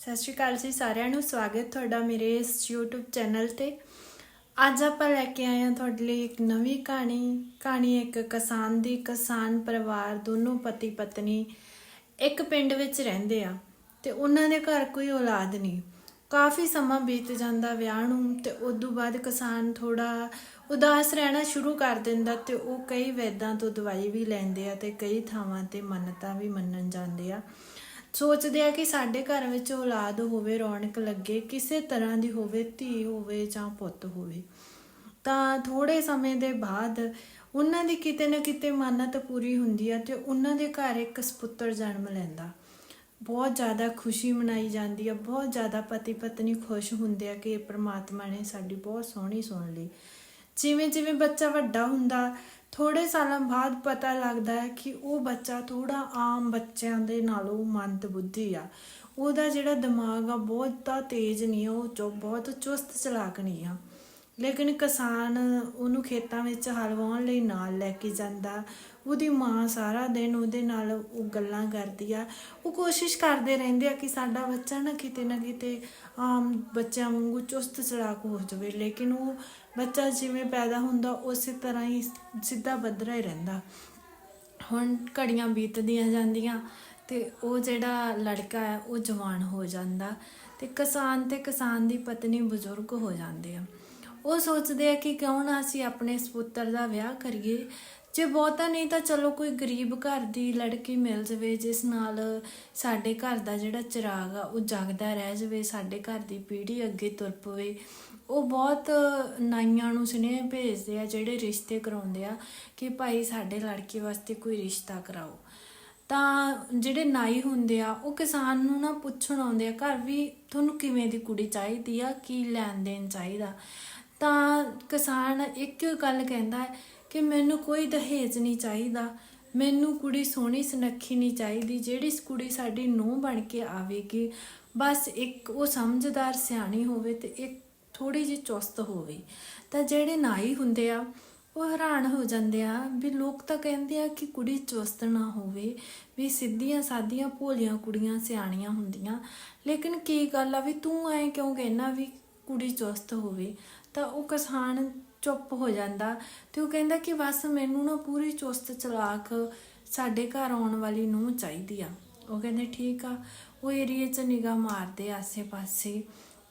ਸਤਿ ਸ਼੍ਰੀ ਅਕਾਲ ਜੀ ਸਾਰਿਆਂ ਨੂੰ, ਸਵਾਗਤ ਤੁਹਾਡਾ ਮੇਰੇ ਇਸ YouTube ਚੈਨਲ ਤੇ। ਅੱਜ ਆਪਾਂ ਲੈ ਕੇ ਆਏ ਹਾਂ ਤੁਹਾਡੇ ਲਈ ਇੱਕ ਨਵੀਂ ਕਹਾਣੀ ਕਹਾਣੀ ਇੱਕ ਕਿਸਾਨ ਦੀ, ਕਿਸਾਨ ਪਰਿਵਾਰ ਦੋਨੋਂ ਪਤੀ ਪਤਨੀ ਇੱਕ ਪਿੰਡ ਵਿੱਚ ਰਹਿੰਦੇ ਆ ਤੇ ਉਹਨਾਂ ਦੇ ਘਰ ਕੋਈ ਔਲਾਦ ਨਹੀਂ। ਕਾਫੀ ਸਮਾਂ ਬੀਤ ਜਾਂਦਾ ਵਿਆਹ ਨੂੰ ਤੇ ਉਦੋਂ ਬਾਅਦ ਕਿਸਾਨ ਥੋੜਾ ਉਦਾਸ ਰਹਿਣਾ ਸ਼ੁਰੂ ਕਰ ਦਿੰਦਾ ਤੇ ਉਹ ਕਈ ਵੈਦਾਂ ਤੋਂ ਦਵਾਈ ਵੀ ਲੈਂਦੇ ਆ ਤੇ ਕਈ ਥਾਵਾਂ ਤੇ ਮੰਨਤਾਂ ਵੀ ਮੰਨਣ ਜਾਂਦੇ ਆ। ਸੋਚਦੇ ਆ ਕਿ ਸਾਡੇ ਘਰ ਵਿੱਚ ਔਲਾਦ ਹੋਵੇ, ਰੌਣਕ ਲੱਗੇ, ਕਿਸੇ ਤਰ੍ਹਾਂ ਦੀ ਹੋਵੇ, ਧੀ ਹੋਵੇ ਜਾਂ ਪੁੱਤ ਹੋਵੇ। ਤਾਂ ਥੋੜੇ ਸਮੇਂ ਦੇ ਬਾਅਦ ਉਹਨਾਂ ਦੀ ਕਿਤੇ ਨਾ ਕਿਤੇ ਮੰਨਤ ਪੂਰੀ ਹੁੰਦੀ ਹੈ ਤੇ ਉਹਨਾਂ ਦੇ ਘਰ ਇੱਕ ਸਪੁੱਤਰ ਜਨਮ ਲੈਂਦਾ। ਬਹੁਤ ਜ਼ਿਆਦਾ ਖੁਸ਼ੀ ਮਨਾਈ ਜਾਂਦੀ ਹੈ ਬਹੁਤ ਜ਼ਿਆਦਾ ਪਤੀ ਪਤਨੀ ਖੁਸ਼ ਹੁੰਦੇ ਆ ਕਿ ਪ੍ਰਮਾਤਮਾ ਨੇ ਸਾਡੀ ਬਹੁਤ ਸੋਹਣੀ ਸੁਣ ਲਈ। ਜਿਵੇਂ ਜਿਵੇਂ ਬੱਚਾ ਵੱਡਾ ਹੁੰਦਾ ਥੋੜੇ ਸਾਲਾਂ ਬਾਅਦ ਪਤਾ ਲੱਗਦਾ ਹੈ ਕਿ ਉਹ ਬੱਚਾ ਥੋੜਾ ਆਮ ਬੱਚਿਆਂ ਦੇ ਨਾਲੋਂ ਮੰਦ ਬੁੱਧੀ ਆ। ਉਹਦਾ ਜਿਹੜਾ ਦਿਮਾਗ ਆ, ਬਹੁਤਾ ਤੇਜ਼ ਨਹੀਂ ਆ, ਉਹ ਚੁ- ਬਹੁਤ ਚੁਸਤ ਚਲਾਕ ਨਹੀਂ ਆ। ਲੇਕਿਨ ਕਿਸਾਨ ਉਹਨੂੰ ਖੇਤਾਂ ਵਿੱਚ ਹਲ ਵਾਹੁਣ ਲਈ ਨਾਲ ਲੈ ਕੇ ਜਾਂਦਾ। ਉਹਦੀ ਮਾਂ ਸਾਰਾ ਦਿਨ ਉਹਦੇ ਨਾਲ ਉਹ ਗੱਲਾਂ ਕਰਦੀ ਆ। ਉਹ ਕੋਸ਼ਿਸ਼ ਕਰਦੇ ਰਹਿੰਦੇ ਆ ਕਿ ਸਾਡਾ ਬੱਚਾ ਨਾ ਕਿਤੇ ਨਾ ਕਿਤੇ ਆਮ ਬੱਚਿਆਂ ਵਾਂਗੂ ਚੁਸਤ ਚਲਾਕ ਹੋ ਜਾਵੇ। ਲੇਕਿਨ ਉਹ ਬੱਚਾ ਜਿਵੇਂ ਪੈਦਾ ਹੁੰਦਾ, ਉਸੇ ਤਰ੍ਹਾਂ ਹੀ ਸਿੱਧਾ ਬੱਧਰਾ ਹੀ ਰਹਿੰਦਾ। ਹੁਣ ਘੜੀਆਂ ਬੀਤਦੀਆਂ ਜਾਂਦੀਆਂ ਤੇ ਉਹ ਜਿਹੜਾ ਲੜਕਾ ਹੈ, ਉਹ ਜਵਾਨ ਹੋ ਜਾਂਦਾ ਤੇ ਕਿਸਾਨ ਤੇ ਕਿਸਾਨ ਦੀ ਪਤਨੀ ਬਜ਼ੁਰਗ ਹੋ ਜਾਂਦੇ ਆ। ਉਹ ਸੋਚਦੇ ਆ ਕਿ ਕਿਉਂ ਨਾ ਅਸੀਂ ਆਪਣੇ ਸਪੁੱਤਰ ਦਾ ਵਿਆਹ ਕਰੀਏ। ਜੇ ਬਹੁਤਾ ਨਹੀਂ ਤਾਂ ਚਲੋ ਕੋਈ ਗਰੀਬ ਘਰ ਦੀ ਲੜਕੀ ਮਿਲ ਜਵੇ, ਜਿਸ ਨਾਲ ਸਾਡੇ ਘਰ ਦਾ ਜਿਹੜਾ ਚਿਰਾਗ ਆ, ਉਹ ਜਗਦਾ ਰਹਿ ਜਵੇ, ਸਾਡੇ ਘਰ ਦੀ ਪੀੜ੍ਹੀ ਅੱਗੇ ਤੁਰ ਪਵੇ। ਉਹ ਬਹੁਤ ਨਾਈਆਂ ਨੂੰ ਸੁਨੇਹੇ ਭੇਜਦੇ ਆ, ਜਿਹੜੇ ਰਿਸ਼ਤੇ ਕਰਾਉਂਦੇ ਆ ਕਿ ਭਾਈ ਸਾਡੇ ਲੜਕੀ ਵਾਸਤੇ ਕੋਈ ਰਿਸ਼ਤਾ ਕਰਾਓ। ਤਾਂ ਜਿਹੜੇ ਨਾਈ ਹੁੰਦੇ ਆ, ਉਹ ਕਿਸਾਨ ਨੂੰ ਨਾ ਪੁੱਛਣ ਆਉਂਦੇ ਆ, ਘਰ ਵੀ ਤੁਹਾਨੂੰ ਕਿਵੇਂ ਦੀ ਕੁੜੀ ਚਾਹੀਦੀ ਆ? ਕੀ ਲੈਣ ਦੇਣ ਚਾਹੀਦਾ? ਤਾਂ ਕਿਸਾਨ ਇੱਕ ਗੱਲ ਕਹਿੰਦਾ ਹੈ ਕਿ ਮੈਨੂੰ ਕੋਈ ਦਹੇਜ ਨਹੀਂ ਚਾਹੀਦਾ। ਮੈਨੂੰ ਕੁੜੀ ਸੋਹਣੀ ਸੁਨੱਖੀ ਨਹੀਂ ਚਾਹੀਦੀ। ਜਿਹੜੀ ਕੁੜੀ ਸਾਡੀ ਨੂੰਹ ਬਣ ਕੇ ਆਵੇਗੀ, ਬਸ ਇੱਕ ਉਹ ਸਮਝਦਾਰ ਸਿਆਣੀ ਹੋਵੇ ਤੇ ਇੱਕ ਥੋੜੀ ਜਿਹੀ ਚੁਸਤ ਹੋਵੇ, ਤਾਂ ਜਿਹੜੇ ਨਾਈ ਹੁੰਦੇ ਆ, ਉਹ ਹੈਰਾਨ ਹੋ ਜਾਂਦੇ ਆ ਵੀ ਲੋਕ ਤਾਂ ਕਹਿੰਦੇ ਆ ਕਿ ਕੁੜੀ ਚੁਸਤ ਨਾ ਹੋਵੇ, ਵੀ ਸਿੱਧੀਆਂ ਸਾਦੀਆਂ ਭੋਲੀਆਂ ਕੁੜੀਆਂ ਸਿਆਣੀਆਂ ਹੁੰਦੀਆਂ। ਲੇਕਿਨ ਕੀ ਗੱਲ ਆ ਵੀ ਤੂੰ ਐ ਕਿਉਂ ਕਹਿਣਾ ਵੀ ਕੁੜੀ ਚੁਸਤ ਹੋਵੇ? ਤਾਂ ਉਹ ਕਿਸਾਨ ਚੁੱਪ ਹੋ ਜਾਂਦਾ ਤੇ ਉਹ ਕਹਿੰਦਾ ਕਿ ਬਸ ਮੈਨੂੰ ਨਾ ਪੂਰੀ ਚੁਸਤ ਚਲਾਕ ਸਾਡੇ ਘਰ ਆਉਣ ਵਾਲੀ ਨੂੰ ਚਾਹੀਦੀ ਆ। ਉਹ ਕਹਿੰਦੇ ਠੀਕ ਆ, ਉਹ ਏਰੀਏ 'ਚ ਨਿਗਾਹ ਮਾਰਦੇ ਆਸੇ-ਪਾਸੇ।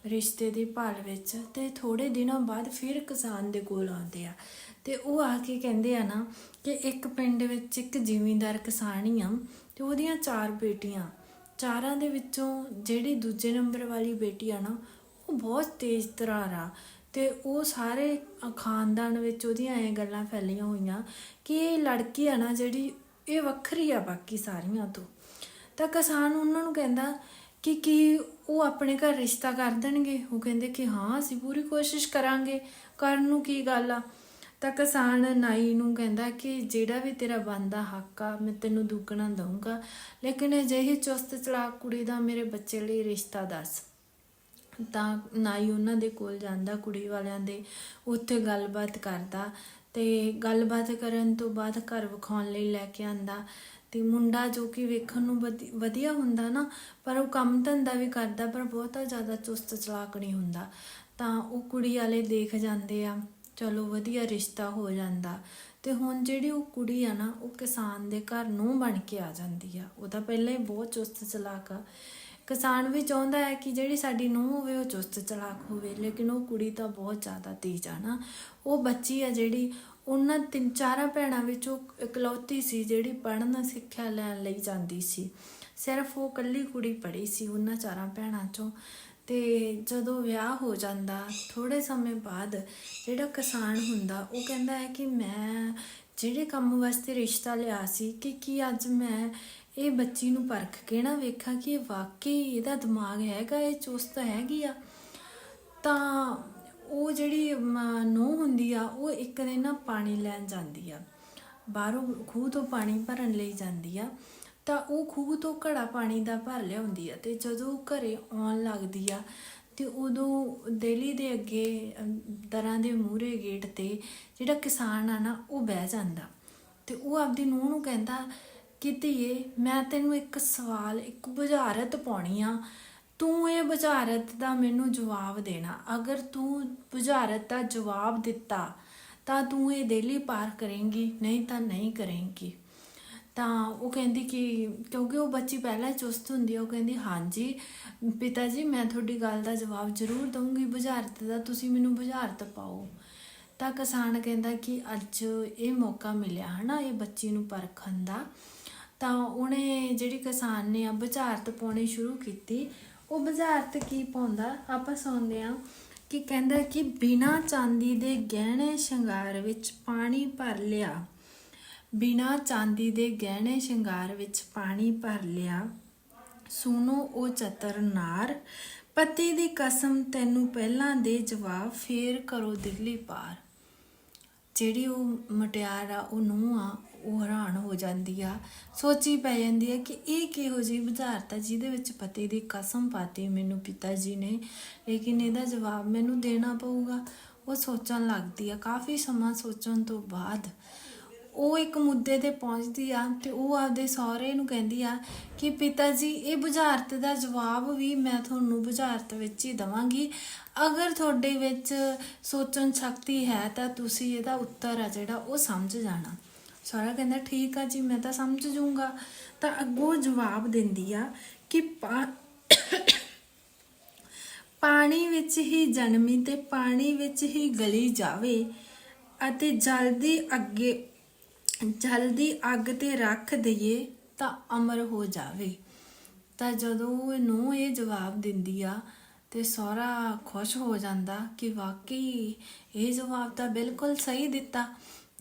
ਰਿਸ਼ਤੇ ਦੀ ਭਾਲ ਵਿੱਚ ਤੇ ਥੋੜੇ ਦਿਨਾਂ ਬਾਅਦ ਫਿਰ ਕਿਸਾਨ ਦੇ ਕੋਲ ਆਉਂਦੇ ਆ। ਤੇ ਉਹ ਆ ਕੇ ਕਹਿੰਦੇ ਆ ਨਾ ਕਿ ਇੱਕ ਪਿੰਡ ਵਿੱਚ ਇੱਕ ਜ਼ਿਮੀਂਦਾਰ ਕਿਸਾਨੀ ਆ ਤੇ ਉਹਦੀਆਂ ਚਾਰ ਬੇਟੀਆਂ। ਚਾਰਾਂ ਦੇ ਵਿੱਚੋਂ ਜਿਹੜੀ ਦੂਜੇ ਨੰਬਰ ਵਾਲੀ ਬੇਟੀ ਆ ਨਾ, ਉਹ ਬਹੁਤ ਤੇਜ਼ ਤਰਾਰ ਆ ਤੇ ਉਹ ਸਾਰੇ ਖਾਨਦਾਨ ਵਿੱਚ ਉਹਦੀਆਂ ਐ ਗੱਲਾਂ ਫੈਲੀਆਂ ਹੋਈਆਂ ਕਿ ਇਹ ਲੜਕੀ ਆ ਨਾ ਜਿਹੜੀ ਇਹ ਵੱਖਰੀ ਆ ਬਾਕੀ ਸਾਰੀਆਂ ਤੋਂ। ਤਾਂ ਕਿਸਾਨ ਉਹਨਾਂ ਨੂੰ ਕਹਿੰਦਾ ਕਿ ਕੀ ਉਹ ਆਪਣੇ ਘਰ ਰਿਸ਼ਤਾ ਕਰ ਦੇਣਗੇ? ਉਹ ਕਹਿੰਦੇ ਕਿ ਹਾਂ, ਅਸੀਂ ਪੂਰੀ ਕੋਸ਼ਿਸ਼ ਕਰਾਂਗੇ। ਕਰਨ ਨੂੰ ਕੀ ਗੱਲ ਆ? ਤਾਂ ਕਿਸਾਨ ਨਾਈ ਨੂੰ ਕਹਿੰਦਾ ਕਿ ਜਿਹੜਾ ਵੀ ਤੇਰਾ ਬੰਦਾ ਹੱਕ ਆ, ਮੈਂ ਤੈਨੂੰ ਦੁੱਗਣਾ ਦਊਂਗਾ। ਲੇਕਿਨ ਅਜਿਹੀ ਚੁਸਤ ਚਲਾਕ ਕੁੜੀ ਦਾ ਮੇਰੇ ਬੱਚੇ ਲਈ ਰਿਸ਼ਤਾ ਦੱਸ। ਤਾਂ ਨਾਈ ਉਹਨਾਂ ਦੇ ਕੋਲ ਜਾਂਦਾ, ਕੁੜੀ ਵਾਲਿਆਂ ਦੇ ਉੱਥੇ ਗੱਲਬਾਤ ਕਰਦਾ ਤੇ ਗੱਲਬਾਤ ਕਰਨ ਤੋਂ ਬਾਅਦ ਘਰ ਵਿਖਾਉਣ ਲਈ ਲੈ ਕੇ ਆਂਦਾ। ਤੇ ਮੁੰਡਾ ਜੋ ਕਿ ਵੇਖਣ ਨੂੰ ਵਧੀ- ਵਧੀਆ ਹੁੰਦਾ ਨਾ, ਪਰ ਉਹ ਕੰਮ ਧੰਦਾ ਵੀ ਕਰਦਾ, ਪਰ ਬਹੁਤਾ ਜ਼ਿਆਦਾ ਚੁਸਤ ਚਲਾਕ ਨਹੀਂ ਹੁੰਦਾ। ਤਾਂ ਉਹ ਕੁੜੀ ਵਾਲੇ ਦੇਖ ਜਾਂਦੇ ਆ, ਚਲੋ ਵਧੀਆ ਰਿਸ਼ਤਾ ਹੋ ਜਾਂਦਾ। ਤੇ ਹੁਣ ਜਿਹੜੀ ਉਹ ਕੁੜੀ ਆ ਨਾ, ਉਹ ਕਿਸਾਨ ਦੇ ਘਰ ਨੂੰ ਬਣ ਕੇ ਆ ਜਾਂਦੀ ਆ। ਉਹਦਾ ਪਹਿਲਾਂ ਹੀ ਬਹੁਤ ਚੁਸਤ ਚਲਾਕ ਆ। ਕਿਸਾਨ ਵੀ ਚਾਹੁੰਦਾ ਹੈ ਕਿ ਜਿਹੜੀ ਸਾਡੀ ਨੂੰਹ ਹੋਵੇ ਉਹ ਚੁਸਤ ਚਲਾਕ ਹੋਵੇ, ਲੇਕਿਨ ਉਹ ਕੁੜੀ ਤਾਂ ਬਹੁਤ ਜ਼ਿਆਦਾ ਤੇਜ਼ ਆ ਨਾ। ਉਹ ਬੱਚੀ ਆ ਜਿਹੜੀ ਉਹਨਾਂ ਤਿੰਨ ਚਾਰਾਂ ਭੈਣਾਂ ਵਿੱਚੋਂ ਇਕਲੌਤੀ ਸੀ ਜਿਹੜੀ ਪੜ੍ਹਨ, ਸਿੱਖਿਆ ਲੈਣ ਲਈ ਜਾਂਦੀ ਸੀ। ਸਿਰਫ ਉਹ ਇਕੱਲੀ ਕੁੜੀ ਪੜ੍ਹੀ ਸੀ ਉਹਨਾਂ ਚਾਰਾਂ ਭੈਣਾਂ ਚੋਂ। ਤੇ ਜਦੋਂ ਵਿਆਹ ਹੋ ਜਾਂਦਾ ਥੋੜੇ ਸਮੇਂ ਬਾਅਦ ਜਿਹੜਾ ਕਿਸਾਨ ਹੁੰਦਾ, ਉਹ ਕਹਿੰਦਾ ਹੈ ਕਿ ਮੈਂ ਜਿਹੜੇ ਕੰਮ ਵਾਸਤੇ ਰਿਸ਼ਤਾ ਲਿਆ ਸੀ ਕਿ ਕੀ ਅੱਜ ਮੈਂ ਇਹ ਬੱਚੀ ਨੂੰ ਪਰਖ ਕੇ ਨਾ ਵੇਖਾਂ ਕਿ ਇਹ ਵਾਕਈ ਇਹਦਾ ਦਿਮਾਗ ਹੈਗਾ ਇਹ ਚੁਸਤ ਹੈਗੀ ਆ। ਤਾਂ ਉਹ ਜਿਹੜੀ ਨੂੰ ਹੁੰਦੀ ਆ ਉਹ ਇੱਕ ਦਿਨ ਨਾ ਪਾਣੀ ਲੈਣ ਜਾਂਦੀ ਆ। ਬਾਹਰੋਂ ਖੂਹ ਤੋਂ ਪਾਣੀ ਭਰਨ ਲਈ ਜਾਂਦੀ ਆ। ਤਾਂ ਉਹ ਖੂਹ ਤੋਂ ਘੜਾ ਪਾਣੀ ਦਾ ਭਰ ਲਿਆਉਂਦੀ ਆ ਤੇ ਜਦੋਂ ਉਹ ਘਰੇ ਆਉਣ ਲੱਗਦੀ ਆ ਤੇ ਉਦੋਂ ਦੇਲੀ ਦੇ ਅੱਗੇ ਅਮ, ਦਰਾਂ ਦੇ ਮੂਹਰੇ ਗੇਟ ਤੇ ਜਿਹੜਾ ਕਿਸਾਨ ਆ ਨਾ ਉਹ ਬਹਿ ਜਾਂਦਾ। ਤੇ ਉਹ ਆਪਦੀ ਨੂੰਹ ਨੂੰ ਕਹਿੰਦਾ ਕਿ ਧੀਏ, ਮੈਂ ਤੈਨੂੰ ਇੱਕ ਸਵਾਲ, ਇੱਕ ਬੁਝਾਰਤ ਪਾਉਣੀ ਆ। ਤੂੰ ਇਹ ਬੁਝਾਰਤ ਦਾ ਮੈਨੂੰ ਜਵਾਬ ਦੇਣਾ। ਅਗਰ ਤੂੰ ਬੁਝਾਰਤ ਦਾ ਜਵਾਬ ਦਿੱਤਾ, ਤਾਂ ਤੂੰ ਇਹ ਡੇਲੀ ਪਾਰ ਕਰੇਂਗੀ, ਨਹੀਂ ਤਾਂ ਨਹੀਂ ਕਰੇਂਗੀ। ਤਾਂ ਉਹ ਕਹਿੰਦੀ ਕਿ, ਕਿਉਂਕਿ ਉਹ ਬੱਚੀ ਪਹਿਲਾਂ ਚੁਸਤ ਹੁੰਦੀ ਹੈ ਉਹ ਕਹਿੰਦੀ, ਹਾਂਜੀ, ਪਿਤਾ ਜੀ, ਮੈਂ ਤੁਹਾਡੀ ਗੱਲ ਦਾ ਜਵਾਬ ਜ਼ਰੂਰ ਦਊਂਗੀ। ਬੁਝਾਰਤ ਦਾ ਤੁਸੀਂ ਮੈਨੂੰ ਬੁਝਾਰਤ ਪਾਓ। ਤਾਂ ਕਿਸਾਨ ਕਹਿੰਦਾ ਕਿ ਅੱਜ ਇਹ ਮੌਕਾ ਮਿਲਿਆ, ਹਨਾ, ਇਹ ਬੱਚੀ ਨੂੰ ਪਰਖਣ ਦਾ। ਤਾਂ ਉਹਨੇ ਜਿਹੜੀ ਕਿਸਾਨ ਨੇ ਆ ਬੁਝਾਰਤ ਪਾਉਣੀ ਸ਼ੁਰੂ ਕੀਤੀ, ਉਹ ਬੁਝਾਰਤ ਕੀ ਪਾਉਂਦਾ? ਆਪਾਂ ਸੁਣਦੇ ਆ ਕਿ ਕਹਿੰਦਾ ਕਿ ਬਿਨਾ ਚਾਂਦੀ ਦੇ ਗਹਿਣੇ ਸ਼ਿੰਗਾਰ ਵਿੱਚ ਪਾਣੀ ਭਰ ਲਿਆ। ਬਿਨਾ ਚਾਂਦੀ ਦੇ ਗਹਿਣੇ ਸ਼ਿੰਗਾਰ ਵਿੱਚ ਪਾਣੀ ਭਰ ਲਿਆ। ਸੁਣੋ ਉਹ ਚਤਰ ਨਾਰ, ਪਤੀ ਦੀ ਕਸਮ ਤੈਨੂੰ ਪਹਿਲਾਂ ਦੇ ਜਵਾਬ ਫੇਰ ਕਰੋ ਦਿੱਲੀ ਪਾਰ। ਜਿਹੜੀ ਉਹ ਮਟਿਆਰ ਆ, ਉਹ ਨੂੰ ਆ, ਉਹ ਹੈਰਾਨ ਹੋ ਜਾਂਦੀ ਆ। ਸੋਚੀ ਪੈ ਜਾਂਦੀ ਆ ਕਿ ਇਹ ਕਿਹੋ ਜਿਹੀ ਬੁਝਾਰਤ ਆ ਜਿਹਦੇ ਵਿੱਚ ਪਤੀ ਦੀ ਕਸਮ ਪਾਤੀ ਮੈਨੂੰ ਪਿਤਾ ਜੀ ਨੇ। ਲੇਕਿਨ ਇਹਦਾ ਜਵਾਬ ਮੈਨੂੰ ਦੇਣਾ ਪਊਗਾ। ਉਹ ਸੋਚਣ ਲੱਗਦੀ ਆ। ਕਾਫੀ ਸਮਾਂ ਸੋਚਣ ਤੋਂ ਬਾਅਦ ਉਹ ਇੱਕ ਮੁੱਦੇ ਤੇ ਪਹੁੰਚਦੀ ਆ ਤੇ ਉਹ ਆਪਦੇ ਸਹੁਰੇ ਨੂੰ ਕਹਿੰਦੀ ਆ ਕਿ ਪਿਤਾ ਜੀ ਇਹ ਬੁਝਾਰਤ ਦਾ ਜਵਾਬ ਵੀ ਮੈਂ ਤੁਹਾਨੂੰ ਬੁਝਾਰਤ ਵਿੱਚ ਹੀ ਦਵਾਂਗੀ। ਅਗਰ ਤੁਹਾਡੇ ਵਿੱਚ ਸੋਚਣ ਸ਼ਕਤੀ ਹੈ ਤਾਂ ਤੁਸੀਂ ਇਹਦਾ ਉੱਤਰ ਆ ਜਿਹੜਾ ਉਹ ਸਮਝ ਜਾਣਾ। ਸਹੁਰਾ ਕਹਿੰਦਾ, ਠੀਕ ਆ ਜੀ, ਮੈਂ ਤਾਂ ਸਮਝ ਜੂੰਗਾ ਤਾਂ ਅੱਗੋਂ ਜਵਾਬ ਦਿੰਦੀ ਆ ਕਿ ਪਾਣੀ ਵਿੱਚ ਹੀ ਜਨਮੀ ਤੇ ਪਾਣੀ ਵਿੱਚ ਹੀ ਗਲੀ ਜਾਵੇ ਅਤੇ ਜਲਦੀ ਅੱਗੇ ਜਲਦੀ ਅੱਗ ਤੇ ਰੱਖ ਦਈਏ ਤਾਂ ਅਮਰ ਹੋ ਜਾਵੇ। ਤਾਂ ਜਦੋਂ ਇਹਨੂੰ ਇਹ ਜਵਾਬ ਦਿੰਦੀ ਆ ਤੇ ਸਹੁਰਾ ਖੁਸ਼ ਹੋ ਜਾਂਦਾ ਕਿ ਵਾਕਈ ਇਹ ਜਵਾਬ ਤਾਂ ਬਿਲਕੁਲ ਸਹੀ ਦਿੱਤਾ,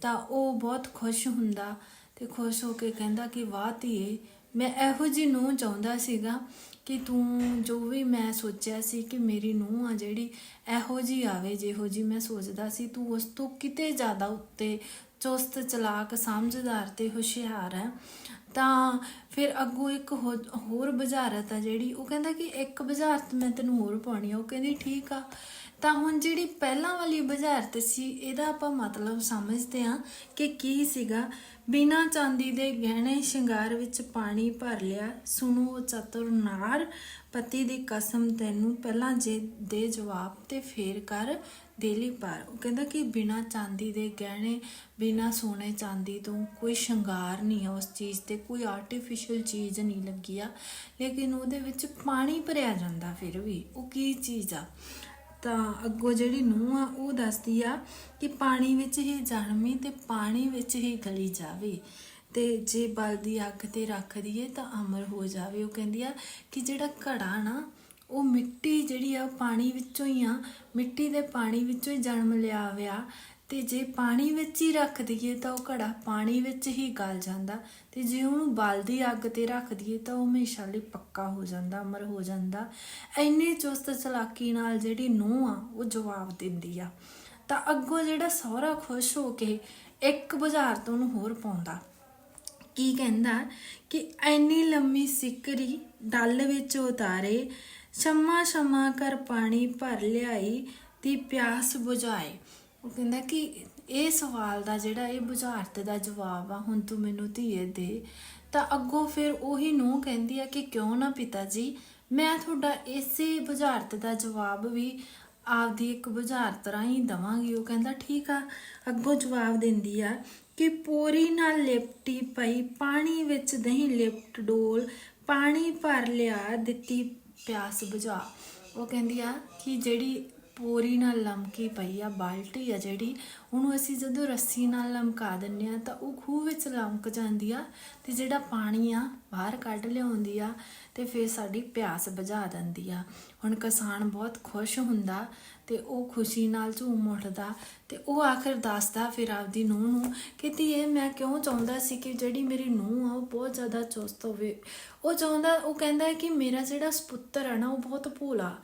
ਤਾਂ ਉਹ ਬਹੁਤ ਖੁਸ਼ ਹੁੰਦਾ ਤੇ ਖੁਸ਼ ਹੋ ਕੇ ਕਹਿੰਦਾ ਕਿ ਵਾਹ ਧੀਏ, ਮੈਂ ਇਹੋ ਜੀ ਨੂੰ ਚਾਹੁੰਦਾ ਸੀਗਾ ਕਿ ਤੂੰ ਜੋ ਵੀ ਮੈਂ ਸੋਚਿਆ ਸੀ ਕਿ ਮੇਰੀ ਨੂੰਹ ਆ ਜਿਹੜੀ ਇਹੋ ਜੀ ਆਵੇ, ਜਿਹੋ ਜੀ ਮੈਂ ਸੋਚਦਾ ਸੀ, ਤੂੰ ਉਸ ਤੋਂ ਕਿਤੇ ਜ਼ਿਆਦਾ ਉੱਤੇ ਚੁਸਤ, ਚਲਾਕ, ਸਮਝਦਾਰ ਤੇ ਹੁਸ਼ਿਆਰ ਹੈ। ਤਾਂ ਫਿਰ ਅੱਗੋਂ ਇੱਕ ਹੋ- ਹੋਰ ਬੁਝਾਰਤ ਆ ਜਿਹੜੀ, ਉਹ ਕਹਿੰਦਾ ਕਿ ਇੱਕ ਬੁਝਾਰਤ ਮੈਂ ਤੈਨੂੰ ਹੋਰ ਪਾਉਣੀ ਆ। ਉਹ ਕਹਿੰਦੀ, ਠੀਕ ਆ। ਤਾਂ ਹੁਣ ਜਿਹੜੀ ਪਹਿਲਾਂ ਵਾਲੀ ਬੁਝਾਰਤ ਸੀ, ਇਹਦਾ ਆਪਾਂ ਮਤਲਬ ਸਮਝਦੇ ਹਾਂ ਕਿ ਕੀ ਸੀਗਾ। ਬਿਨਾ ਚਾਂਦੀ ਦੇ ਗਹਿਣੇ ਸ਼ਿੰਗਾਰ ਵਿੱਚ ਪਾਣੀ ਭਰ ਲਿਆ। ਸੁਣੋ ਚਤੁਰ ਨਾਰ, ਪਤੀ ਦੀ ਕਸਮ ਤੈਨੂੰ ਪਹਿਲਾਂ ਜੇ ਦੇ ਜਵਾਬ ਤੇ ਫੇਰ ਕਰ। ਦੇਲੀ ਪਾਰ। ਉਹ ਕਹਿੰਦਾ ਕਿ ਬਿਨਾ ਚਾਂਦੀ ਦੇ ਗਹਿਣੇ, ਬਿਨਾ ਸੋਨੇ ਚਾਂਦੀ ਤੋਂ ਕੋਈ ਸ਼ਿੰਗਾਰ ਨਹੀਂ ਹੈ ਉਸ ਚੀਜ਼ ਤੇ, ਕੋਈ ਆਰਟੀਫੀਸ਼ੀਅਲ ਚੀਜ਼ ਨਹੀਂ ਲੱਗੀ ਆ। ਲੇਕਿਨ ਉਹਦੇ ਵਿੱਚ ਪਾਣੀ ਭਰਿਆ ਜਾਂਦਾ ਫਿਰ ਵੀ। ਉਹ ਕੀ ਚੀਜ਼ ਆ? ਤਾਂ ਅੱਗੋਂ ਜਿਹੜੀ ਨੂੰਹ ਆ, ਉਹ ਦੱਸਦੀ ਆ ਕਿ ਪਾਣੀ ਵਿੱਚ ਹੀ ਜਨਮੀ ਤੇ ਪਾਣੀ ਵਿੱਚ ਹੀ ਗਲੀ ਜਾਵੇ। ਤੇ ਜੇ ਬਲਦੀ ਅੱਗ ਤੇ ਰੱਖ ਦਈਏ ਤਾਂ ਅਮਰ ਹੋ ਜਾਵੇ। ਉਹ ਕਹਿੰਦੀ ਆ ਕਿ ਜਿਹੜਾ ਘੜਾ ਨਾ ਉਹ ਮਿੱਟੀ ਜਿਹੜੀ ਆ ਉਹ ਪਾਣੀ ਵਿੱਚੋਂ ਹੀ ਆ, ਮਿੱਟੀ ਦੇ ਪਾਣੀ ਵਿੱਚੋਂ ਹੀ ਜਨਮ ਲਿਆ ਹੋਇਆ। ਤੇ ਜੇ ਪਾਣੀ ਵਿੱਚ ਹੀ ਰੱਖ ਦਈਏ ਤਾਂ ਉਹ ਘੜਾ ਪਾਣੀ ਵਿੱਚ ਹੀ ਗਲ ਜਾਂਦਾ। ਤੇ ਜੇ ਉਹਨੂੰ ਬਲਦੀ ਅੱਗ ਤੇ ਰੱਖ ਦਈਏ ਤਾਂ ਉਹ ਹਮੇਸ਼ਾ ਲਈ ਪੱਕਾ ਹੋ ਜਾਂਦਾ, ਅਮਰ ਹੋ ਜਾਂਦਾ। ਐਨੇ ਚੁਸਤ ਚਲਾਕੀ ਨਾਲ ਜਿਹੜੀ ਨੂੰਹ ਆ, ਉਹ ਜਵਾਬ ਦਿੰਦੀ ਆ। ਤਾਂ ਅੱਗੋਂ ਜਿਹੜਾ ਸਹੁਰਾ ਖੁਸ਼ ਹੋ ਕੇ ਇੱਕ ਬੁਝਾਰਤ ਉਹਨੂੰ ਹੋਰ ਪਾਉਂਦਾ। ਕੀ ਕਹਿੰਦਾ ਕਿ ਐਨੀ ਲੰਮੀ ਸਿਕਰੀ ਡੱਲ ਵਿੱਚ ਉਤਾਰੇ ਸ਼ਮਾ ਸ਼ਮਾ ਕਰ ਪਾਣੀ ਭਰ ਲਿਆਈ ਦੀ ਪਿਆਸ ਬੁਝਾਏ। ਉਹ ਕਹਿੰਦਾ ਕਿ ਇਹ ਸਵਾਲ ਦਾ ਜਿਹੜਾ ਇਹ ਬੁਝਾਰਤ ਦਾ ਜਵਾਬ ਆ, ਹੁਣ ਤੂੰ ਮੈਨੂੰ ਧੀਏ ਦੇ। ਤਾਂ ਅੱਗੋਂ ਫਿਰ ਉਹੀ ਨੂੰ ਕਹਿੰਦੀ ਆ ਕਿ ਕਿਉਂ ਨਾ ਪਿਤਾ ਜੀ, ਮੈਂ ਤੁਹਾਡਾ ਇਸੇ ਬੁਝਾਰਤ ਦਾ ਜਵਾਬ ਵੀ ਆਪਦੀ ਇੱਕ ਬੁਝਾਰਤ ਰਾਹੀਂ ਦਵਾਂਗੀ। ਉਹ ਕਹਿੰਦਾ ਠੀਕ ਆ। ਅੱਗੋਂ ਜਵਾਬ ਦਿੰਦੀ ਆ ਕਿ ਪੋਰੀ ਨਾਲ ਲਿਪਟੀ ਪਈ, ਪਾਣੀ ਵਿੱਚ ਦਹੀਂ ਲਿਪਟ ਡੋਲ, ਪਾਣੀ ਭਰ ਲਿਆ ਦਿੱਤੀ ਪਿਆਸ ਬੁਝਾ। ਉਹ ਕਹਿੰਦੀ ਆ ਕਿ ਜਿਹੜੀ ਪੋਰੀ ਨਾਲ ਲਮਕੀ ਪਈ ਆ, ਬਾਲਟੀ ਆ ਜਿਹੜੀ, ਉਹਨੂੰ ਅਸੀਂ ਜਦੋਂ ਰੱਸੀ ਨਾਲ ਲਮਕਾ ਦਿੰਨੇ ਆ ਤਾਂ ਉਹ ਖੂਹ ਵਿੱਚ ਲਮਕ ਜਾਂਦੀ ਆ ਤੇ ਜਿਹੜਾ ਪਾਣੀ ਆ ਬਾਹਰ ਕੱਢ ਲਿਆਉਂਦੀ ਆ ਤੇ ਫਿਰ ਸਾਡੀ ਪਿਆਸ ਬੁਝਾ ਦਿੰਦੀ ਆ। ਹੁਣ ਕਿਸਾਨ ਬਹੁਤ ਖੁਸ਼ ਹੁੰਦਾ ਤੇ ਉਹ ਖੁਸ਼ੀ ਨਾਲ ਝੂਮ ਉੱਠਦਾ ਤੇ ਉਹ ਆਖਰ ਦੱਸਦਾ ਫਿਰ ਆਪਦੀ ਨੂੰਹ ਨੂੰ ਕਿ ਧੀਏ, ਮੈਂ ਕਿਉਂ ਚਾਹੁੰਦਾ ਸੀ ਕਿ ਜਿਹੜੀ ਮੇਰੀ ਨੂੰਹ ਆ, ਉਹ ਬਹੁਤ ਜ਼ਿਆਦਾ ਚੁਸਤ ਹੋਵੇ। ਉਹ ਚਾਹੁੰਦਾ, ਉਹ ਕਹਿੰਦਾ ਹੈ ਕਿ ਮੇਰਾ ਜਿਹੜਾ ਸਪੁੱਤਰ ਆ ਨਾ, ਉਹ ਬਹੁਤ ਭੋਲਾ।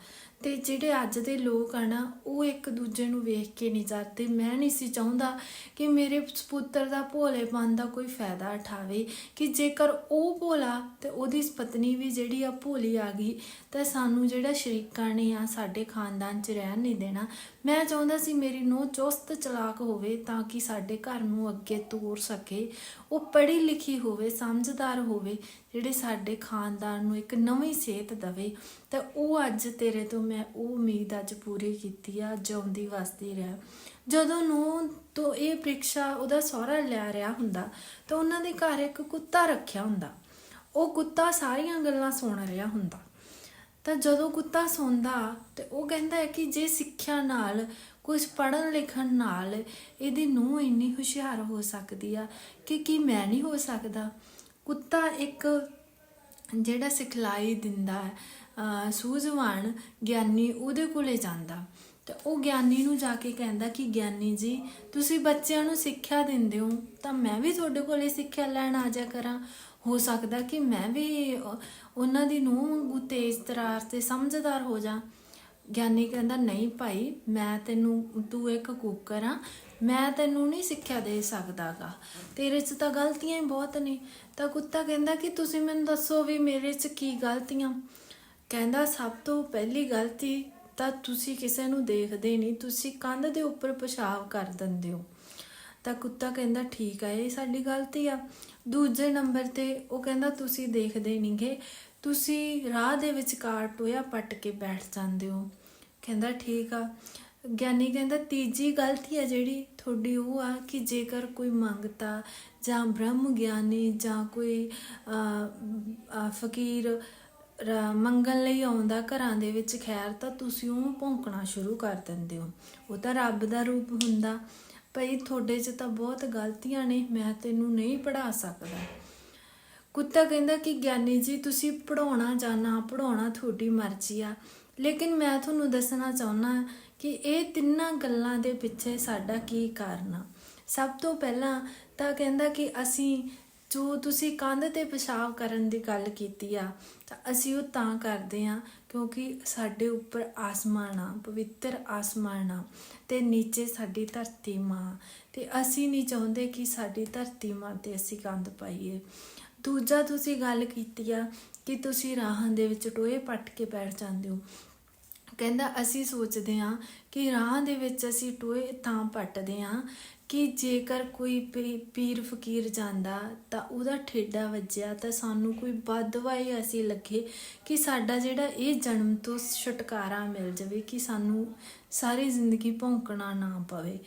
ਤੇ ਜਿਹੜੇ ਅੱਜ ਦੇ ਲੋਕ ਆ ਨਾ, ਉਹ ਇੱਕ ਦੂਜੇ ਨੂੰ ਵੇਖ ਕੇ ਨਹੀਂ ਜਾਂਦੇ ਮੈਂ ਨਹੀਂ ਸੀ ਚਾਹੁੰਦਾ ਕਿ ਮੇਰੇ ਸਪੁੱਤਰ ਦਾ ਭੋਲੇਪਨ ਦਾ ਕੋਈ ਫਾਇਦਾ ਉਠਾਵੇ, ਕਿ ਜੇਕਰ ਉਹ ਭੋਲਾ ਤੇ ਉਹਦੀ ਪਤਨੀ ਵੀ ਜਿਹੜੀ ਆ ਭੋਲੀ ਆ ਗਈ, ਤਾਂ ਸਾਨੂੰ ਜਿਹੜਾ ਸ਼ਰੀਕਾਂ ਨੇ ਆ ਸਾਡੇ ਖਾਨਦਾਨ 'ਚ ਰਹਿਣ ਨਹੀਂ ਦੇਣਾ। ਮੈਂ ਚਾਹੁੰਦਾ ਸੀ ਮੇਰੀ ਨੂੰਹ ਚੁਸਤ ਚਲਾਕ ਹੋਵੇ ਤਾਂ ਕਿ ਸਾਡੇ ਘਰ ਨੂੰ ਅੱਗੇ ਤੋਰ ਸਕੇ। ਉਹ ਪੜ੍ਹੀ ਲਿਖੀ ਹੋਵੇ, ਸਮਝਦਾਰ ਹੋਵੇ, ਜਿਹੜੇ ਸਾਡੇ ਖਾਨਦਾਨ ਨੂੰ ਇੱਕ ਨਵੀਂ ਸਿਹਤ ਦਵੇ। ਤਾਂ ਉਹ ਅੱਜ ਤੇਰੇ ਤੋਂ ਮੈਂ ਉਹ ਉਮੀਦ ਅੱਜ ਪੂਰੀ ਕੀਤੀ ਆ, ਜਿਉਂਦੀ ਵਸਦੀ ਰਹਿ। ਜਦੋਂ ਨੂੰ ਤੋਂ ਇਹ ਪ੍ਰੀਖਿਆ ਉਹਦਾ ਸਹੁਰਾ ਲੈ ਰਿਹਾ ਹੁੰਦਾ, ਤਾਂ ਉਹਨਾਂ ਦੇ ਘਰ ਇੱਕ ਕੁੱਤਾ ਰੱਖਿਆ ਹੁੰਦਾ। ਉਹ ਕੁੱਤਾ ਸਾਰੀਆਂ ਗੱਲਾਂ ਸੁਣ ਰਿਹਾ ਹੁੰਦਾ। ਤਾਂ ਜਦੋਂ ਕੁੱਤਾ ਸੌਂਦਾ ਤੇ ਉਹ ਕਹਿੰਦਾ ਹੈ ਕਿ ਜੇ ਸਿੱਖਿਆ ਨਾਲ ਕੁਝ ਪੜਨ ਲਿਖਣ ਨਾਲ ਇਹਦੀ ਨੂੰਹ ਇੰਨੀ ਹੁਸ਼ਿਆਰ ਹੋ ਸਕਦੀ ਆ ਕਿ ਕੀ ਮੈਂ ਨਹੀਂ ਹੋ ਸਕਦਾ? ਕੁੱਤਾ ਇੱਕ ਜਿਹੜਾ ਸਿਖਲਾਈ ਦਿੰਦਾ ਹੈ ਸੂਝਵਾਨ ਗਿਆਨੀ ਉਹਦੇ ਕੋਲੇ ਜਾਂਦਾ ਤੇ ਉਹ ਗਿਆਨੀ ਨੂੰ ਜਾ ਕੇ ਕਹਿੰਦਾ ਕਿ ਗਿਆਨੀ ਜੀ, ਤੁਸੀਂ ਬੱਚਿਆਂ ਨੂੰ ਸਿੱਖਿਆ ਦਿੰਦੇ ਹੋ ਤਾਂ ਮੈਂ ਵੀ ਤੁਹਾਡੇ ਕੋਲੇ ਸਿੱਖਿਆ ਲੈਣ ਆ ਜਾ ਕਰਾਂ। ਹੋ ਸਕਦਾ ਕਿ ਮੈਂ ਵੀ ਉਹਨਾਂ ਦੀ ਨੂੰਹ ਵਾਂਗੂ ਤੇਜ਼ ਤਰਾਰ ਤੇ ਸਮਝਦਾਰ ਹੋ ਜਾ। ਗਿਆਨੀ ਕਹਿੰਦਾ, ਨਹੀਂ ਭਾਈ, ਮੈਂ ਤੈਨੂੰ ਤੂੰ ਇੱਕ ਕੁੱਕਰ ਆ। ਮੈਂ ਤੈਨੂੰ ਨਹੀਂ ਸਿੱਖਿਆ ਦੇ ਸਕਦਾਗਾ। ਤੇਰੇ 'ਚ ਤਾਂ ਗਲਤੀਆਂ ਹੀ ਬਹੁਤ ਨੇ। ਤਾਂ ਕੁੱਤਾ ਕਹਿੰਦਾ, ਕਿ ਤੁਸੀਂ ਮੈਨੂੰ ਦੱਸੋ ਵੀ ਮੇਰੇ 'ਚ ਕੀ ਗਲਤੀਆਂ? ਕਹਿੰਦਾ, ਸਭ ਤੋਂ ਪਹਿਲੀ ਗਲਤੀ ਤਾਂ ਤੁਸੀਂ ਕਿਸੇ ਨੂੰ ਦੇਖਦੇ ਨਹੀਂ। ਤੁਸੀਂ ਕੰਧ ਦੇ ਉੱਪਰ ਪਿਸ਼ਾਬ ਕਰ ਦਿੰਦੇ ਹੋ। ਤਾਂ ਕੁੱਤਾ ਕਹਿੰਦਾ, ਠੀਕ ਆ, ਇਹ ਸਾਡੀ ਗਲਤੀ ਆ। ਦੂਜੇ ਨੰਬਰ ਤੇ ਉਹ ਕਹਿੰਦਾ ਤੁਸੀਂ ਦੇਖਦੇ ਨਹੀਂਗੇ ਤੁਸੀਂ ਰਾਹ ਦੇ ਵਿਚਕਾਰ ਟੋਇਆ ਪੱਟ ਕੇ ਬੈਠ ਜਾਂਦੇ ਹੋ। ਕਹਿੰਦਾ ਠੀਕ ਆ। ਗਿਆਨੀ ਕਹਿੰਦਾ ਤੀਜੀ ਗਲਤੀ ਆ ਜਿਹੜੀ ਤੁਹਾਡੀ ਉਹ ਆ ਕਿ ਜੇਕਰ ਕੋਈ ਮੰਗਤਾ ਜਾਂ ਬ੍ਰਹਮ ਗਿਆਨੀ ਜਾਂ ਕੋਈ ਫਕੀਰ ਮੰਗਣ ਲਈ ਆਉਂਦਾ ਘਰਾਂ ਦੇ ਵਿੱਚ ਖੈਰ ਤਾਂ ਤੁਸੀਂ ਉਹ ਭੌਂਕਣਾ ਸ਼ੁਰੂ ਕਰ ਦਿੰਦੇ ਹੋ। ਉਹ ਤਾਂ ਰੱਬ ਦਾ ਰੂਪ ਹੁੰਦਾ। ਭਈ ਤੁਹਾਡੇ 'ਚ ਤਾਂ ਬਹੁਤ ਗਲਤੀਆਂ ਨੇ, ਮੈਂ ਤੈਨੂੰ ਨਹੀਂ ਪੜ੍ਹਾ ਸਕਦਾ। ਕੁੱਤਾ ਕਹਿੰਦਾ ਕਿ ਗਿਆਨੀ ਜੀ, ਤੁਸੀਂ ਪੜਾਉਣਾ ਜਾਂ ਨਾ ਪੜਾਉਣਾ ਤੁਹਾਡੀ ਮਰਜ਼ੀ ਆ। ਲੇਕਿਨ ਮੈਂ ਤੁਹਾਨੂੰ ਦੱਸਣਾ ਚਾਹੁੰਦਾ ਕਿ ਇਹ ਤਿੰਨਾਂ ਗੱਲਾਂ ਦੇ ਪਿੱਛੇ ਸਾਡਾ ਕੀ ਕਾਰਨ ਆ। ਸਭ ਤੋਂ ਪਹਿਲਾਂ ਤਾਂ ਕਹਿੰਦਾ ਕਿ ਅਸੀਂ ਜੋ ਤੁਸੀਂ ਕੰਧ ਤੇ ਪਿਸ਼ਾਬ ਕਰਨ ਦੀ ਗੱਲ ਕੀਤੀ ਆ, ਤਾਂ ਅਸੀਂ ਉਹ ਤਾਂ ਕਰਦੇ ਆ ਕਿਉਂਕਿ ਸਾਡੇ ਉੱਪਰ ਆਸਮਾਨ ਆ, ਪਵਿੱਤਰ ਆਸਮਾਨ ਆ ਤੇ ਨੀਚੇ ਸਾਡੀ ਧਰਤੀ ਮਾਂ। ਤੇ ਅਸੀਂ ਨਹੀਂ ਚਾਹੁੰਦੇ ਕਿ ਸਾਡੀ ਧਰਤੀ ਮਾਂ ਤੇ ਅਸੀਂ ਕੰਧ ਪਾਈਏ। ਦੂਜਾ ਤੁਸੀਂ ਗੱਲ ਕੀਤੀ ਆ ਕਿ ਤੁਸੀਂ ਰਾਹਾਂ ਦੇ ਵਿੱਚ ਟੋਏ ਪੱਟ ਕੇ ਬੈਠ ਜਾਂਦੇ ਹੋ। ਕਹਿੰਦਾ, ਅਸੀਂ ਸੋਚਦੇ ਹਾਂ ਕਿ ਰਾਹ ਦੇ ਵਿੱਚ ਅਸੀਂ ਟੋਏ ਤਾਂ ਪੱਟਦੇ ਹਾਂ ਕਿ ਜੇਕਰ ਕੋਈ ਪੀ- ਪੀਰ ਫਕੀਰ ਜਾਂਦਾ ਤਾਂ ਉਹਦਾ ਠੇਡਾ ਵੱਜਿਆ ਤਾਂ ਸਾਨੂੰ ਕੋਈ ਬਦਵਾਈ ਅਸੀਂ ਲੱਗੇ ਕਿ ਸਾਡਾ ਜਿਹੜਾ ਇਹ ਜਨਮ ਤੋਂ ਛੁਟਕਾਰਾ ਮਿਲ ਜਾਵੇ ਕਿ ਸਾਨੂੰ ਸਾਰੀ ਜ਼ਿੰਦਗੀ ਭੌਂਕਣਾ ਨਾ ਪਵੇ।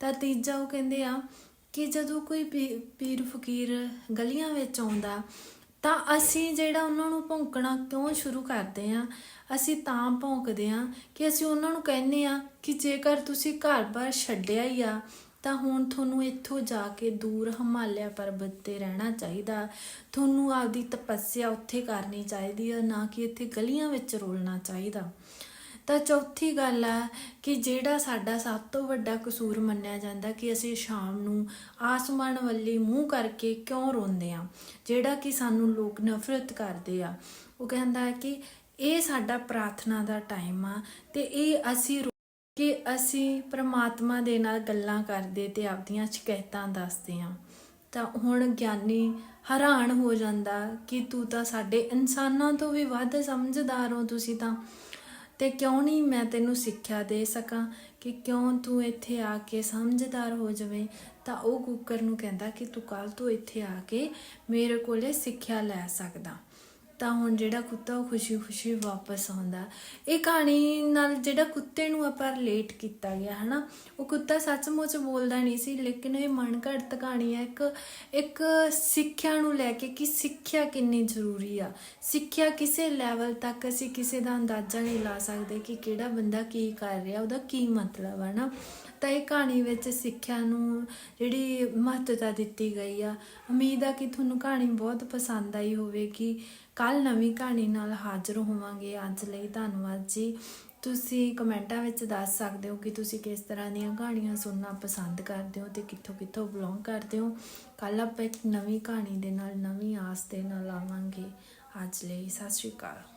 ਤਾਂ ਤੀਜਾ ਉਹ ਕਹਿੰਦੇ ਆ ਕਿ ਜਦੋਂ ਕੋਈ ਪੀ- ਪੀਰ ਫਕੀਰ ਗਲੀਆਂ ਵਿੱਚ ਆਉਂਦਾ ਤਾਂ ਅਸੀਂ ਜਿਹੜਾ ਉਹਨਾਂ ਨੂੰ ਭੌਂਕਣਾ ਕਿਉਂ ਸ਼ੁਰੂ ਕਰਦੇ ਆ ਅਸੀਂ ਤਾਂ ਭੌਂਕਦੇ ਆ ਕਿ ਅਸੀਂ ਉਹਨਾਂ ਨੂੰ ਕਹਿੰਦੇ ਆ ਕਿ ਜੇਕਰ ਤੁਸੀਂ ਘਰ-ਬਾਰ ਛੱਡਿਆ ਹੀ ਆ, ਤਾਂ ਹੁਣ ਤੁਹਾਨੂੰ ਇੱਥੋਂ ਜਾ ਕੇ ਦੂਰ ਹਿਮਾਲਿਆ ਪਰਬਤ ਤੇ ਰਹਿਣਾ ਚਾਹੀਦਾ। ਤੁਹਾਨੂੰ ਆਪਦੀ ਤਪੱਸਿਆ ਉੱਥੇ ਕਰਨੀ ਚਾਹੀਦੀ ਆ, ਨਾ ਕਿ ਇੱਥੇ ਗਲੀਆਂ ਵਿੱਚ ਰੋਲਣਾ ਚਾਹੀਦਾ। ਤਾਂ ਚੌਥੀ ਗੱਲ ਆ ਕਿ ਜਿਹੜਾ ਸਾਡਾ ਸਭ ਤੋਂ ਵੱਡਾ ਕਸੂਰ ਮੰਨਿਆ ਜਾਂਦਾ ਕਿ ਅਸੀਂ ਸ਼ਾਮ ਨੂੰ ਆਸਮਾਨ ਵੱਲੀ ਮੂੰਹ ਕਰਕੇ ਕਿਉਂ ਰੋਂਦੇ ਆ? ਜਿਹੜਾ ਕਿ ਸਾਨੂੰ ਲੋਕ ਨਫ਼ਰਤ ਕਰਦੇ ਆ। ਉਹ ਕਹਿੰਦਾ ਹੈ ਕਿ ਇਹ ਸਾਡਾ ਪ੍ਰਾਰਥਨਾ ਦਾ ਟਾਈਮ ਆ ਤੇ ਇਹ ਅਸੀਂ ਰੋ- ਕਿ ਅਸੀਂ ਪ੍ਰਮਾਤਮਾ ਦੇ ਨਾਲ ਗੱਲਾਂ ਕਰਦੇ ਤੇ ਆਪਦੀਆਂ ਸ਼ਿਕਾਇਤਾਂ ਦੱਸਦੇ ਆ। ਤਾਂ ਹੁਣ ਗਿਆਨੀ ਹੈਰਾਨ ਹੋ ਜਾਂਦਾ ਕਿ ਤੂੰ ਤਾਂ ਸਾਡੇ ਇਨਸਾਨਾਂ ਤੋਂ ਵੀ ਵੱਧ ਸਮਝਦਾਰ ਹੋ ਤੁਸੀਂ ਤਾਂ। ਤੇ ਕਿਉਂ ਨਹੀਂ ਮੈਂ ਤੈਨੂੰ ਸਿੱਖਿਆ ਦੇ ਸਕਾਂ ਕਿ ਕਿਉਂ ਤੂੰ ਇੱਥੇ ਆ ਕੇ ਸਮਝਦਾਰ ਹੋ ਜਾਵੇਂ? ਤਾਂ ਉਹ ਕੁੱਕਰ ਨੂੰ ਕਹਿੰਦਾ ਕਿ ਤੂੰ ਕੱਲ ਤੋਂ ਇੱਥੇ ਆ ਕੇ ਮੇਰੇ ਕੋਲੇ ਸਿੱਖਿਆ ਲੈ ਸਕਦਾ। ਤਾਂ ਹੁਣ ਜਿਹੜਾ ਕੁੱਤਾ ਉਹ ਖੁਸ਼ੀ-ਖੁਸ਼ੀ ਵਾਪਸ ਆਉਂਦਾ। ਇਹ ਕਹਾਣੀ ਨਾਲ ਜਿਹੜਾ ਕੁੱਤੇ ਨੂੰ ਆਪਾਂ ਰਿਲੇਟ ਕੀਤਾ ਗਿਆ, ਹਨਾ? ਉਹ ਕੁੱਤਾ ਸੱਚਮੁੱਚ ਬੋਲਦਾ ਨਹੀਂ ਸੀ, ਲੇਕਿਨ ਇਹ ਮਨ ਮਨਘੜਤ ਕਹਾਣੀ ਹੈ। ਇੱਕ ਇੱਕ ਸਿੱਖਿਆ ਨੂੰ ਲੈ ਕੇ ਕਿ ਸਿੱਖਿਆ ਕਿੰਨੀ ਜ਼ਰੂਰੀ ਆ। ਸਿੱਖਿਆ ਕਿਸੇ ਲੈਵਲ ਤੱਕ ਅਸੀਂ ਕਿਸੇ ਦਾ ਅੰਦਾਜ਼ਾ ਨਹੀਂ ਲਾ ਸਕਦੇ ਕਿ ਕਿਹੜਾ ਬੰਦਾ ਕੀ ਕਰ ਰਿਹਾ, ਉਹਦਾ ਕੀ ਮਤਲਬ ਹੈ ਨਾ ਤਾਂ ਇਹ ਕਹਾਣੀ ਵਿੱਚ ਸਿੱਖਿਆ ਨੂੰ ਜਿਹੜੀ ਮਹੱਤਤਾ ਦਿੱਤੀ ਗਈ ਆ। ਉਮੀਦ ਆ ਕਿ ਤੁਹਾਨੂੰ ਕਹਾਣੀ ਬਹੁਤ ਪਸੰਦ ਆਈ ਹੋਵੇਗੀ। ਕੱਲ ਨਵੀਂ ਕਹਾਣੀ ਨਾਲ ਹਾਜ਼ਰ ਹੋਵਾਂਗੇ। ਅੱਜ ਲਈ ਧੰਨਵਾਦ ਜੀ। ਤੁਸੀਂ ਕਮੈਂਟਾਂ ਵਿੱਚ ਦੱਸ ਸਕਦੇ ਹੋ ਕਿ ਤੁਸੀਂ ਕਿਸ ਤਰ੍ਹਾਂ ਦੀਆਂ ਕਹਾਣੀਆਂ ਸੁਣਨਾ ਪਸੰਦ ਕਰਦੇ ਹੋ ਤੇ ਕਿੱਥੋਂ ਕਿੱਥੋਂ ਬਿਲੋਂਗ ਕਰਦੇ ਹੋ। ਕੱਲ ਆਪਾਂ ਇੱਕ ਨਵੀਂ ਕਹਾਣੀ ਦੇ ਨਾਲ ਨਵੀਂ ਆਸ ਦੇ ਨਾਲ ਆਵਾਂਗੇ। ਅੱਜ ਲਈ ਸਤਿ ਸ਼੍ਰੀ ਅਕਾਲ।